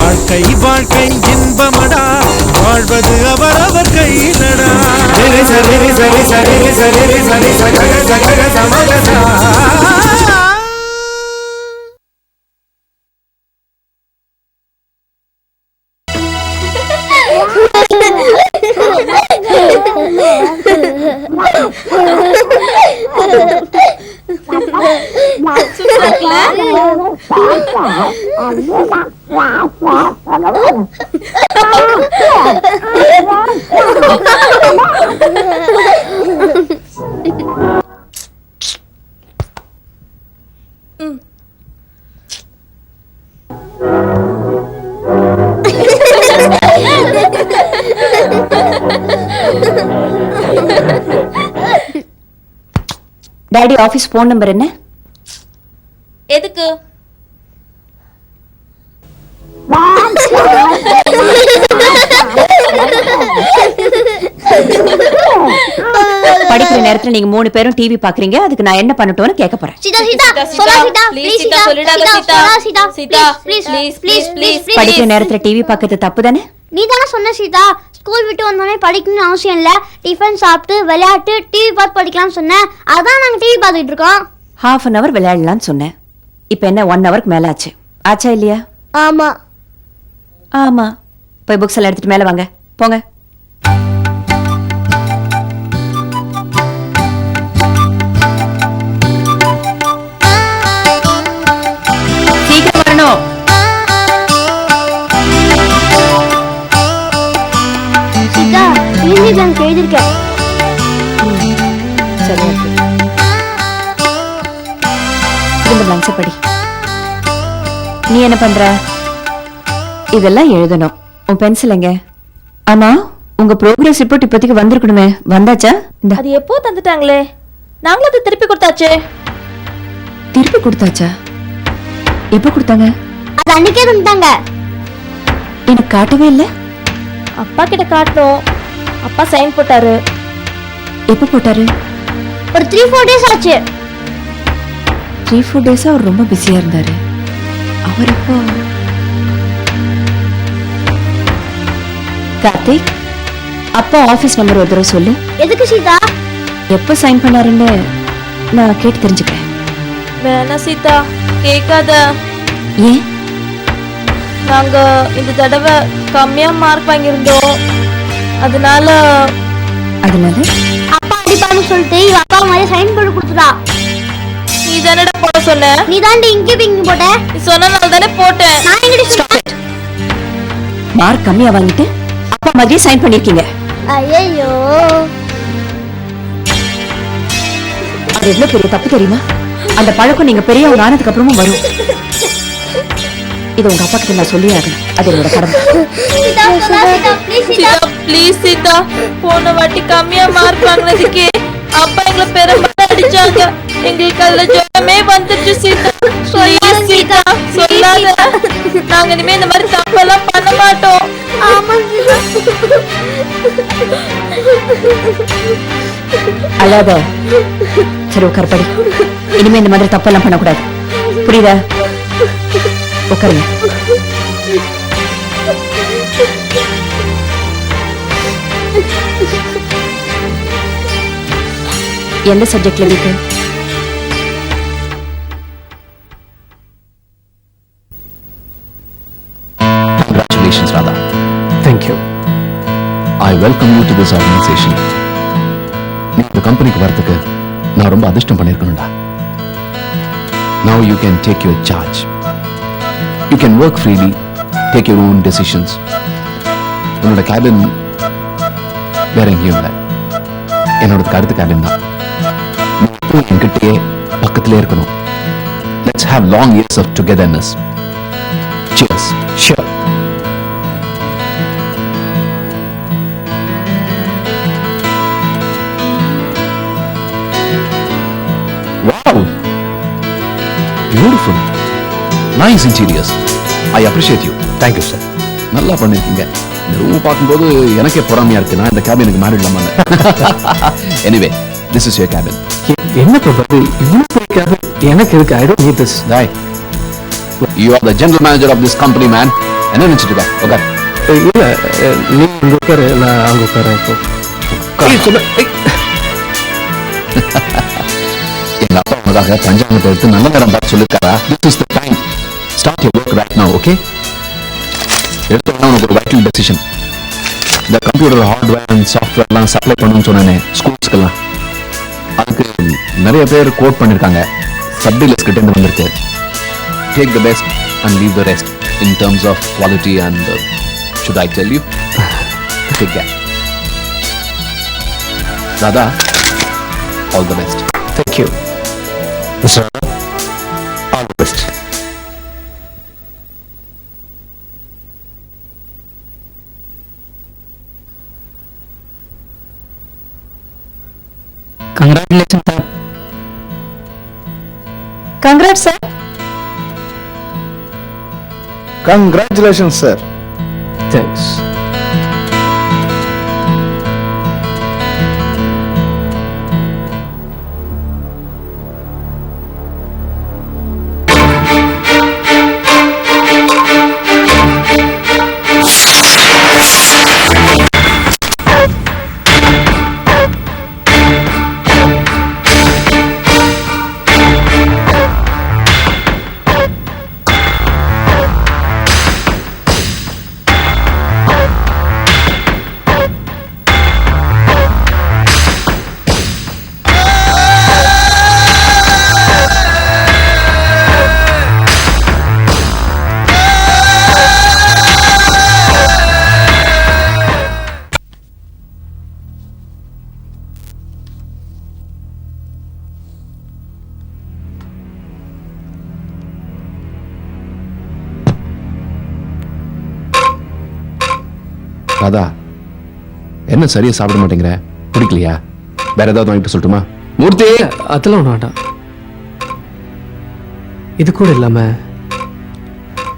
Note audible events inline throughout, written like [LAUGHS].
வாழ்க்கை வாழ்க்கை இன்பமடா வாழ்வது அவரவர் கையிலடா சரி சரி சரி சரி சரி சரி சரி சரி சமகசா டாடி ஆபீஸ் போன் நம்பர் என்ன? எதுக்கு? நேரத்துல நீங்க மூணு பேரும் டிவி பாக்குறீங்க. அதுக்கு நான் என்ன பண்ணட்டும்னு கேட்க போறேன். சீதா சீதா சொல்லா சீதா. Please, ப்ளீஸ் சீதா, சீதா சொல்லிடாத, சீதா சீதா. சொல்லா Sita Sita, please please, please please, please படிக்கிற நேரத்துல டிவி பார்க்கறது தப்பு தானே நீ தானே சொன்ன சீதா. ஸ்கூல் விட்டு வந்தோடனே படிக்கணும்னு அவசியம் இல்ல. டிஃபன் சாப்பிட்டு விளையாட்டு டிவி பார்த்து படிக்கலாம்னு சொன்னேன். அதான் நாங்க டிவி பார்த்துட்டு இருக்கோம். ஹாஃப் அன் அவர் விளையாடலாம்னு சொன்னேன். இப்போ என்ன ஒன் ஹவருக்கு மேல ஆச்சு? ஆச்சா இல்லையா? ஆமா. ஆமா. போய் புக்ஸ் எல்லாம் எடுத்துட்டு மேல வாங்க. போங்க. யூனிட் பேங்க் எழுதிருக்கேன் சரியா இருக்கு நீ என்ன பண்ற? இதெல்லாம் எழுதணும். உன் பென்சில் எங்க? ஆமா உங்க ப்ரோக்ரஸ் ரிப்போர்ட் இப்போதைக்கு வந்திருக்கணுமே. வந்தாச்சா? இந்த. அது எப்போ தந்துட்டாங்களே? நாங்களும் அதை திருப்பி கொடுத்தாச்சே. திருப்பி கொடுத்தாச்சா? எப்போ கொடுத்தாங்க? அது அன்னைக்கே தந்துட்டாங்க. எனக்கு காட்டவே இல்லை. அப்பா கிட்ட காட்டணும். அப்பா சைன் போட்டாரு. எப்போ போட்டாரு? ஒரு த்ரீ ஃபோர் டேஸ் ஆச்சு. த்ரீ ஃபோர் டேஸா அவர் ரொம்ப பிஸியா இருந்தாரு. அவர் எப்போ? கார்த்திக் அப்பா ஆபீஸ் நம்பர் ஒரு தடவை சொல்லு. எதுக்கு சீதா? எப்போ சைன் பண்ணாருன்னு நான் கேட்டு தெரிஞ்சுக்கிறேன். வேணா சீதா கேட்காத. ஏன்? நாங்க இந்த தடவை கம்மியா மார்க் வாங்கியிருந்தோம். அதனால அதனால? அப்பா அடிப்பான்னு சொல்லிட்டு இவ அப்பா மாதிரி சைன் போட்டு கொடுத்துட்டா. நீ தானடா போட சொன்ன? நீ தாண்டி இங்கே பிங்க போட்ட. நீ சொன்னனால தானே போட்டேன். நான் எங்கடி சொன்னேன் மார்க் கம்மியா வாங்கிட்டு அப்பா மாதிரியே சைன் பண்ணிருக்கீங்க. ஐயோ அது எவ்வளவு பெரிய தப்பு தெரியுமா? அந்த பழக்கம் நீங்க பெரியவங்க ஆனதுக்கு அப்புறமும் வரும். இது உங்க அப்பா கிட்ட நான் சொல்லியே ஆகணும். அது என்னோட கடமை. ப்ளீஸ் சீதா சீதா ப்ளீஸ் சீதா போன வாட்டி கம்மியா மார்க் வாங்கினதுக்கே அப்பா எங்களை பெரும்பாலும் அடிச்சாங்க. எங்களுக்கு அதுல ஜுரமே வந்துருச்சு சீதா ப்ளீஸ் சீதா சொல்லாத. நாங்க இனிமே இந்த மாதிரி தப்பெல்லாம் பண்ண மாட்டோம். அழாத. சரி உட்கார் படி. இனிமே இந்த மாதிரி தப்பெல்லாம் பண்ணக்கூடாது. புரியுதா? உட்காருங்க. எந்த சப்ஜெக்ட்ல weak Congratulations, Radha. Thank you I welcome you to this organization. நீ இந்த கம்பெனிக்கு வரதுக்கு நான் ரொம்ப அதிர்ஷ்டம் பண்ணியிருக்கணும்டா Now you can take your charge. You can work freely, take your own decisions. உன்னோட கேபின் வேற எங்கேயும் இல்லை என்னோடதுக்கு அடுத்த கேபின் தான் என்கிட்டயே பக்கத்திலே இருக்கணும். Let's have long years of togetherness cheers cheer Wow! Beautiful. Nice interiors. I appreciate you thank you sir நல்லா பண்ணியிருக்கீங்க. இந்த ரூம் பார்க்கும்போது எனக்கே பொறாமையா இருக்கு. நான் இந்த கேபினுக்கு மேரிட் இல்லாமல் anyway this is your cabin என்ன பிரபா இவ்வளவு எனக்கு இருக்கு. I don't need this Guy, you are the general manager of this company, man. என்ன நினைச்சிட்டு இருக்க? ஓகே இல்ல நீ இங்க உட்காரு நான் அங்க உட்காரேன் இப்போ. [LAUGHS] எங்க அப்பா உனக்காக பஞ்சாங்கத்தை எடுத்து நல்ல நேரம் பார்த்து சொல்லிருக்காரா? This is the time start your work right now okay எடுத்த உடனே உனக்கு ஒரு வைட்டல் டெசிஷன் இந்த கம்ப்யூட்டர் ஹார்ட்வேர் அண்ட் சாஃப்ட்வேர்லாம் சப்ளை பண்ணணும்னு சொன்னேனே ஸ்கூல்ஸ்க்கெல்லாம் அதுக்கு நிறைய பேர் கோட் பண்ணிருக்காங்க. சப்டீலர்ஸ் கிட்ட இருந்து வந்திருக்கு. Take the best and leave the rest in terms of quality and should I tell you take care Dada all the best mister all the best Congratulations, sir. Congrats sir Congratulations, sir. Thanks Radha என்ன சரியா சாப்பிட மாட்டேங்கிற? பிடிக்கலையா? வேற ஏதாவது வாங்கிட்டு சொல்லட்டுமா? மூர்த்தி! அதெல்லாம் வேண்டாம். இது கூட இல்லாம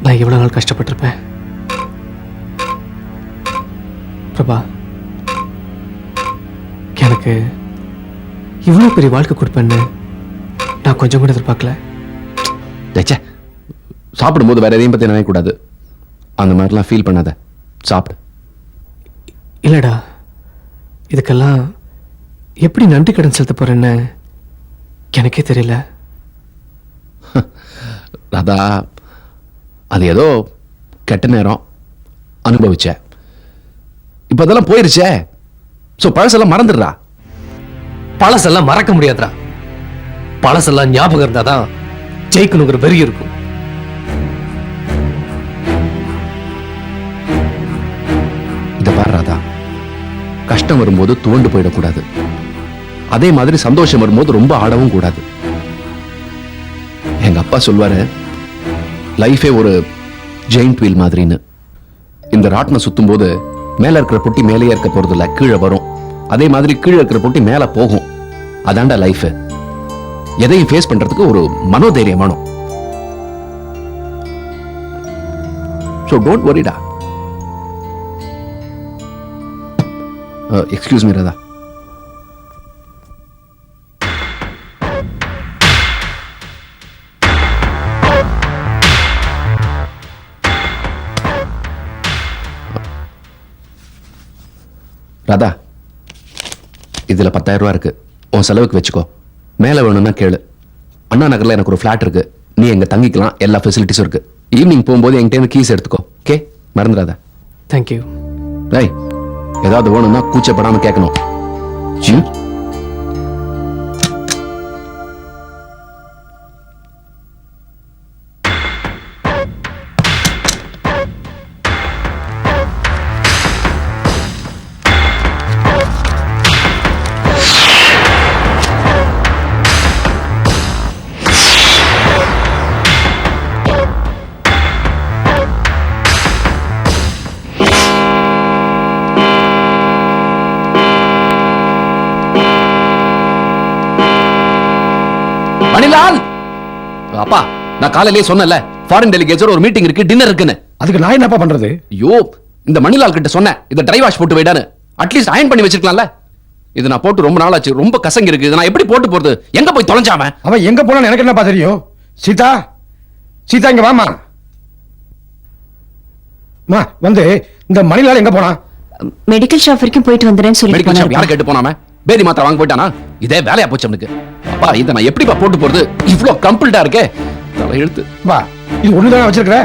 நான் எவ்வளவு நாள் கஷ்டப்பட்டிருப்பேன். பிரபா எனக்கு இவ்வளவு பெரிய வாழ்க்கை கொடுப்பேன்னு நான் கொஞ்சம் கூட எதிர்பார்க்கல. சாப்பிடும்போது வேற எதையும் பத்தி நினைக்க கூடாது அந்த மாதிரிலாம் ஃபீல் பண்ணாத. சாப்பிடு. இல்லடா இதுக்கெல்லாம் எப்படி நன்றி கடன் செலுத்த போறேன்னு எனக்கே தெரியல. [LAUGHS] ராதா அது ஏதோ கெட்ட நேரம் அனுபவிச்ச. இப்ப அதெல்லாம் போயிருச்சே. சோ பழசெல்லாம் மறந்துடுறா. பழசெல்லாம் மறக்க முடியாதுடா. பழசெல்லாம் ஞாபகம் இருந்தாதான் ஜெயிக்கணுங்கிற வெறி இருக்கும். கஷ்டம் வரும்போது துவண்டு போயிடக்கூடாது. அதே மாதிரி சந்தோஷம் வரும்போது ரொம்ப ஆடவும் கூடாது. எங்க அப்பா சொல்வாரு லைஃபே ஒரு ஜெயின்ட் வீல் மாதிரின்னு. இந்த ராட்டினம் சுத்தும் போது மேல இருக்கிற பொட்டி மேலேயே இருக்க போறது கீழே வரும். அதே மாதிரி கீழே இருக்கிற பொட்டி மேல போகும். அதான்டா லைஃப் எதையும் ஃபேஸ் பண்றதுக்கு ஒரு மனோதைரியம் வேணும் ஸோ டோன்ட் வரிடா எக்ஸ்கியூஸ் மீ ராதா ராதா இதுல பத்தாயிரம் ரூபா இருக்கு. உன் செலவுக்கு வச்சுக்கோ. மேல வேணும்னா கேளு. அண்ணா நகர்ல எனக்கு ஒரு ஃபிளாட் இருக்கு. நீ எங்க தங்கிக்கலாம். எல்லா ஃபெசிலிட்டிஸும் இருக்கு. ஈவினிங் போகும்போது என்கிட்ட கீஸ் எடுத்துக்கோ. ஓகே மறந்துடாத. தேங்க்யூ டேய் ஏதாவது வேணும்னா கூச்சப்படாம கேட்கணும். அப்பா நான் காலையிலேயே சொன்னேன்ல ஃபாரின் டெலிகேட்ஸோட ஒரு மீட்டிங் இருக்கு டின்னர் இருக்குன்னு. அதுக்கு நான் என்னப்பா பண்றது? ஐயோ இந்த மணிலால் கிட்ட சொன்னேன் இத ட்ரை வாஷ் போட்டு வைடான்னு. அட்லீஸ்ட் அயன் பண்ணி வச்சிருக்கலாம்ல. இது நான் போட்டு ரொம்ப நாள் ஆச்சு ரொம்ப கசங்கி இருக்கு. இதை நான் எப்படி போட்டு போறது? எங்க போய் தொலைஞ்சாம அவன்? எங்க போனான்னு எனக்கு என்னப்பா தெரியும்? சீதா சீதா இங்க வாமா மா வந்து இந்த மணிலால் எங்க போனா மெடிக்கல் ஷாப் வரைக்கும் போயிட்டு வந்துறேன்னு சொல்லிட்டு மெடிக்கல் ஷாப் யாரை. கேட்டு போனாம பேதி மாத்திரை வாங்க போயிட்டானா? இதே வேலையா போச்சு அவனுக்கு. அப்பா இதை நான் எப்படிப்பா போட்டு போறது இவ்ளோ கம்பல்டா இருக்கே. தலை எழுத்து வா இது ஒண்ணுதானே வச்சிருக்கிற.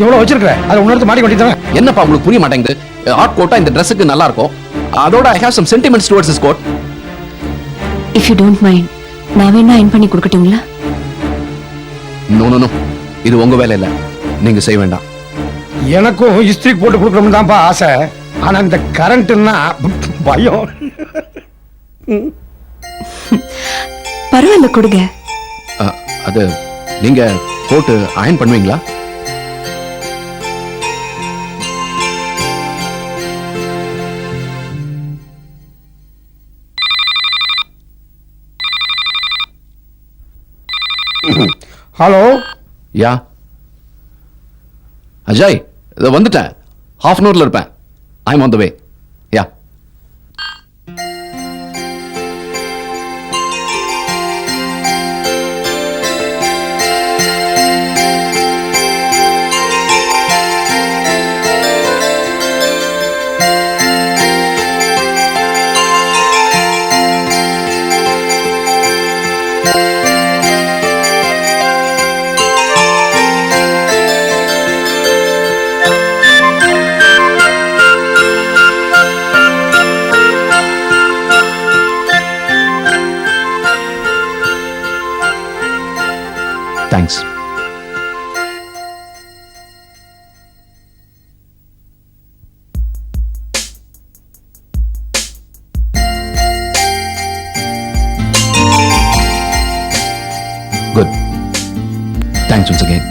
இவ்வளவு வச்சிருக்கிற. அதை உணர்த்து மாட்டி கொண்டிதானே என்னப்பா உங்களுக்கு புரிய மாட்டேங்குது? ஆட் கோட்டா இந்த ட்ரெஸ்ஸுக்கு நல்லா இருக்கும்? அதோட I have some sentiments towards this coat if you don't mind நான் வேணா அயன் பண்ணி கொடுக்கட்டுங்களா? நோ நோ நோ இது உங்க வேலை இல்ல. நீங்க செய்ய வேண்டாம். எனக்கும் இஸ்திரி போட்டு கொடுக்கணும்னு தான்ப்பா ஆசை. ஆனா இந்த கரண்ட்னா பயம். பரவாயில்ல கொடுங்க. அது நீங்க போட்டு அயன் பண்ணுவீங்களா? ஹலோ? யா. அஜய் இதோ வந்துட்டேன். ஹாஃப் அன் ஹவர்ல இருப்பேன். I am on the way thanks good thanks once again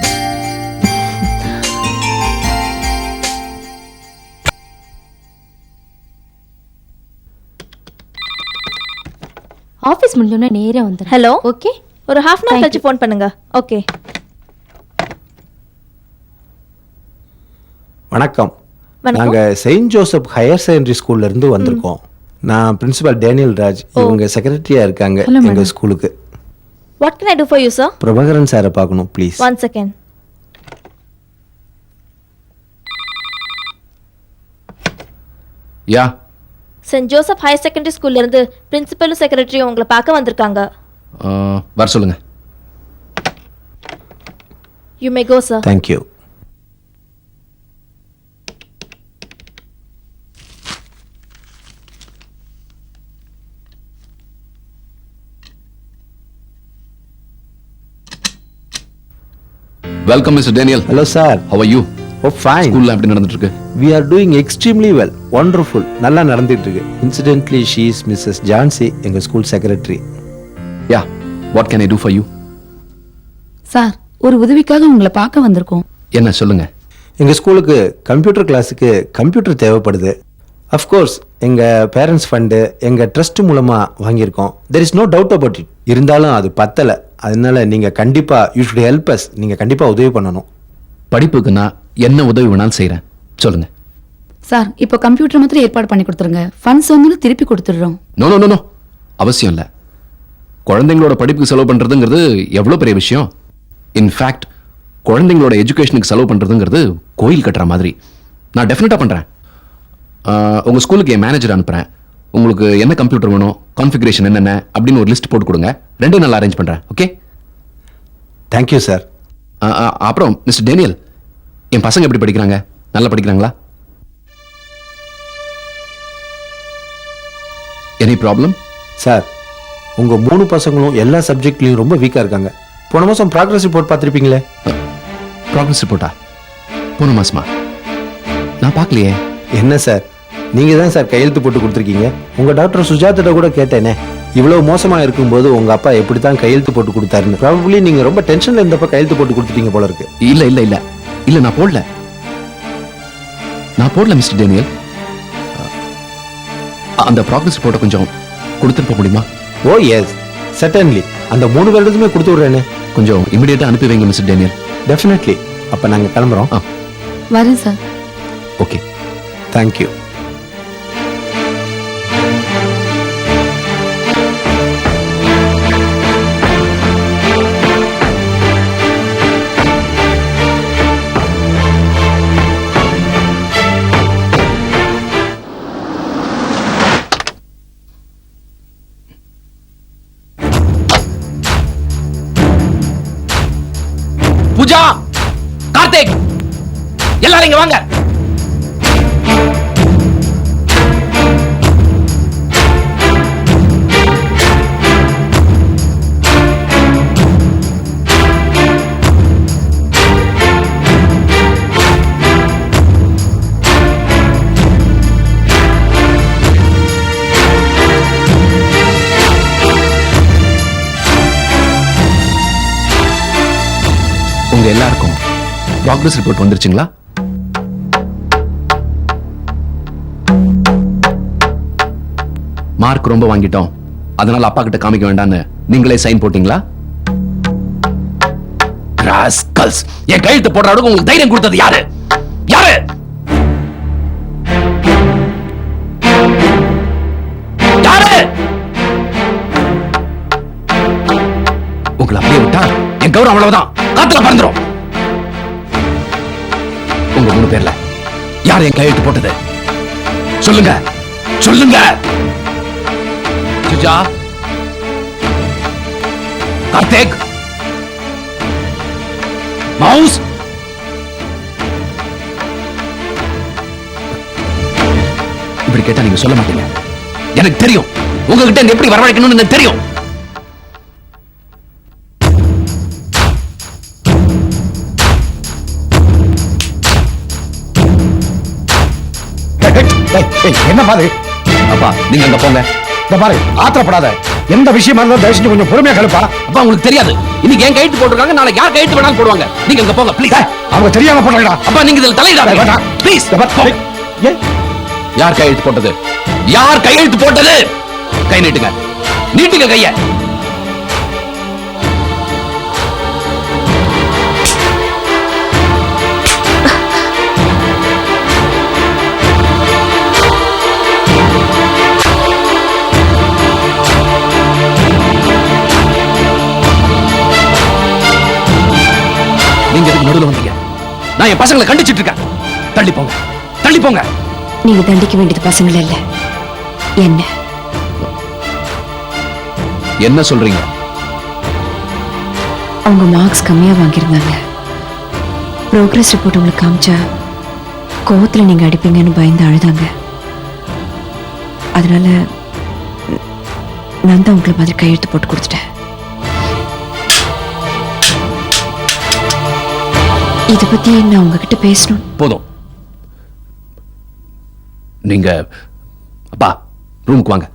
office ಮುಂದೆ ஒரு ஹாஃப் அன் ஹவர் கழிச்சு ஃபோன் பண்ணுங்க. ஓகே வணக்கம். வணக்கம். நாங்க செயின்ட் ஜோசப் ஹையர் செகண்டரி ஸ்கூல்ல இருந்து வந்திருக்கோம். நான் பிரின்சிபல் டேனியல் ராஜ். இவங்க செக்ரட்டரியா இருக்காங்க எங்க ஸ்கூலுக்கு. What can I do for you sir Prabhakaran சாரை பார்க்கணும் please one second yeah. Saint Joseph higher secondary ஸ்கூல்ல இருந்து பிரின்சிபலும் செக்ரட்டரியும் உங்களை பார்க்க வந்திருக்காங்க. வர சொல்லுங்க. You may go sir thank you welcome mister Daniel hello sir how are you oh fine ஸ்கூல்ல எப்படி நடந்துட்டு இருக்கு we are doing extremely well wonderful நல்லா நடந்துட்டு இருக்கு incidentally she is missus Jhansi எங்க school secretary yeah what can I do for you sir ஒரு உதவிக்காக உங்களை பார்க்க வந்திருக்கோம். என்ன சொல்லுங்க. எங்க ஸ்கூலுக்கு கம்ப்யூட்டர் கிளாஸுக்கு கம்ப்யூட்டர் தேவைப்படுது. அஃப்கோர்ஸ் எங்க பேரண்ட்ஸ் ஃபண்டு எங்க ட்ரஸ்ட் மூலமா வாங்கியிருக்கோம். There is no doubt about it இருந்தாலும் அது பத்தல. அதனால நீங்க கண்டிப்பா யூ ஷுட் ஹெல்ப் அஸ் நீங்க கண்டிப்பா உதவி பண்ணணும். படிப்புக்கு நான் என்ன உதவி வேணாலும் செய்றேன். சொல்லுங்க. சார் இப்போ கம்ப்யூட்டர் மாத்திரம் ஏற்பாடு பண்ணி கொடுத்துருங்க. ஃபண்ட்ஸ் வந்து திருப்பி கொடுத்துடுறோம். நோ நோ நோ அவசியம் இல்லை. குழந்தைங்களோட படிப்புக்கு செலவு பண்ணுறதுங்கிறது எவ்வளோ பெரிய விஷயம்? இன்ஃபேக்ட் குழந்தைங்களோட எஜுகேஷனுக்கு செலவு பண்ணுறதுங்கிறது கோயில் கட்டுற மாதிரி. நான் டெஃபினட்டாக பண்ணுறேன் உங்கள் ஸ்கூலுக்கு என் மேனேஜர் அனுப்புகிறேன் உங்களுக்கு என்ன கம்ப்யூட்டர் வேணும் கான்ஃபிகரேஷன் என்னென்ன அப்படின்னு ஒரு லிஸ்ட் போட்டு கொடுங்க. ரெண்டையும் நல்லா அரேஞ்ச் பண்ணுறேன் ஓகே தேங்க்யூ சார் அப்புறம் மிஸ்டர் டேனியல் என் பசங்க எப்படி படிக்கிறாங்க? நல்லா படிக்கிறாங்களா? எனி ப்ராப்ளம் சார் உங்க மூணு பசங்களும் எல்லா சப்ஜெக்ட்லயும் ரொம்ப வீக்கா இருக்காங்க. போன மாசம் ப்ராக்ரஸ் ரிப்போர்ட் பார்த்திருப்பீங்களே? ப்ராக்ரஸ் ரிப்போர்ட்டா போன மாசமா? நான் பார்க்கலையே. என்ன சார்? நீங்க தான் சார் கையெழுத்து போட்டு கொடுத்துருக்கீங்க. உங்க டாக்டர் சுஜாத்திட்ட கூட கேட்டேனே. இவ்வளவு மோசமா இருக்கும்போது உங்க அப்பா எப்படி தான் கையெழுத்து போட்டு கொடுத்தாருன்னு. ப்ராபப்ளி நீங்க ரொம்ப டென்ஷன்ல இருந்தப்ப கையெழுத்து போட்டு கொடுத்துட்டீங்க போல இருக்கு. இல்ல இல்ல இல்ல. இல்ல நான் போடல. நான் போடல மிஸ்டர் டேனியல். அந்த ப்ராக்ரஸ் ரிப்போர்ட்டை கொஞ்சம் கொடுத்துருப்ப முடியுமா? ஓ எஸ் சட்டன்லி அந்த மூணு வருடத்துமே கொடுத்து விடுறேனே. கொஞ்சம் இமிடியேட்டா அனுப்பி வைங்க மிஸ்டர் டேனியல் டெஃபினெட்லி அப்ப நாங்க கிளம்புறோம். வரேன் sir okay thank you Suja Karthik. எல்லாரும் இங்க வாங்க. எல்லாருக்கும் ப்ராக்ரஸ் ரிப்போர்ட் வந்துருச்சுங்களா? மார்க் ரொம்ப வாங்கிட்டோம். அதனால அப்பா கிட்ட காமிக்க வேண்டாம்னு நீங்களே சைன் போட்டீங்களா? ராஸ்கல்ஸ் என் கையெழுத்து போடுற அளவுக்கு உங்களுக்கு தைரியம் கொடுத்தது யாரு? யாரு? யாரு? உங்களை அப்படியே விட்டா என் கௌரவம் அவ்வளவுதான். காத்துல பறந்துரும். உங்க மூணு பேர்ல யார் என் கையெழுத்து போட்டது? சொல்லுங்க. சொல்லுங்க. சுஜா. கார்த்திக். மவுஸ். இப்படி கேட்டா நீங்க சொல்ல மாட்டீங்க. எனக்கு தெரியும். உங்ககிட்ட எப்படி வரவழைக்கணும்னு எனக்கு தெரியும். என்ன பாரு அப்பா நீங்க அங்க போங்க. இந்த பாரு ஆத்திரப்படாத. எந்த விஷயமா இருந்தாலும் தயவு செஞ்சு கொஞ்சம் பொறுமையா கழுப்பா அப்பா உங்களுக்கு தெரியாது. இன்னைக்கு என் கையெழுத்து போட்டிருக்காங்க நாளைக்கு யார் கையெழுத்து வேணாலும் போடுவாங்க. நீங்க அங்க போங்க ப்ளீஸ் அவங்க தெரியாம போடுறா அப்பா நீங்க இதுல தலையிடாதீங்க. ப்ளீஸ் யார் கையெழுத்து போட்டது? யார் கையெழுத்து போட்டது? கை நீட்டுங்க. நீட்டுங்க கைய. நடுவுல வந்தீங்க நான் என் பசங்களை கண்டிச்சிட்டு இருக்கேன். தள்ளி போங்க. தள்ளி போங்க. நீங்க தண்டிக்க வேண்டியது பசங்கள இல்ல. என்ன? என்ன சொல்றீங்க? அவங்க மார்க்ஸ் கம்மியா வாங்கியிருந்தாங்க. ப்ரோக்ரஸ் ரிப்போர்ட் உங்களுக்கு காமிச்சா கோவத்துல நீங்க அடிப்பீங்கன்னு பயந்து அழுதாங்க. அதனால நான் தான் உங்களை மாதிரி கையெழுத்து போட்டு கொடுத்துட்டேன். இதை பத்தி நான் உங்ககிட்ட பேசணும். போதும். நீங்க அப்பா ரூமுக்கு வாங்க.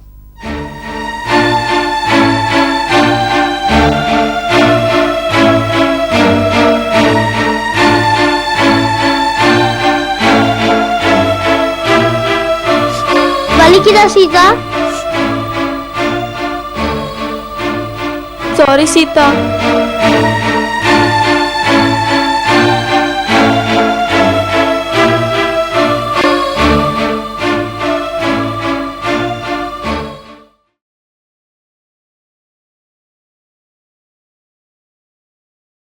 வலிக்குதா சீதா? சாரி சீதா.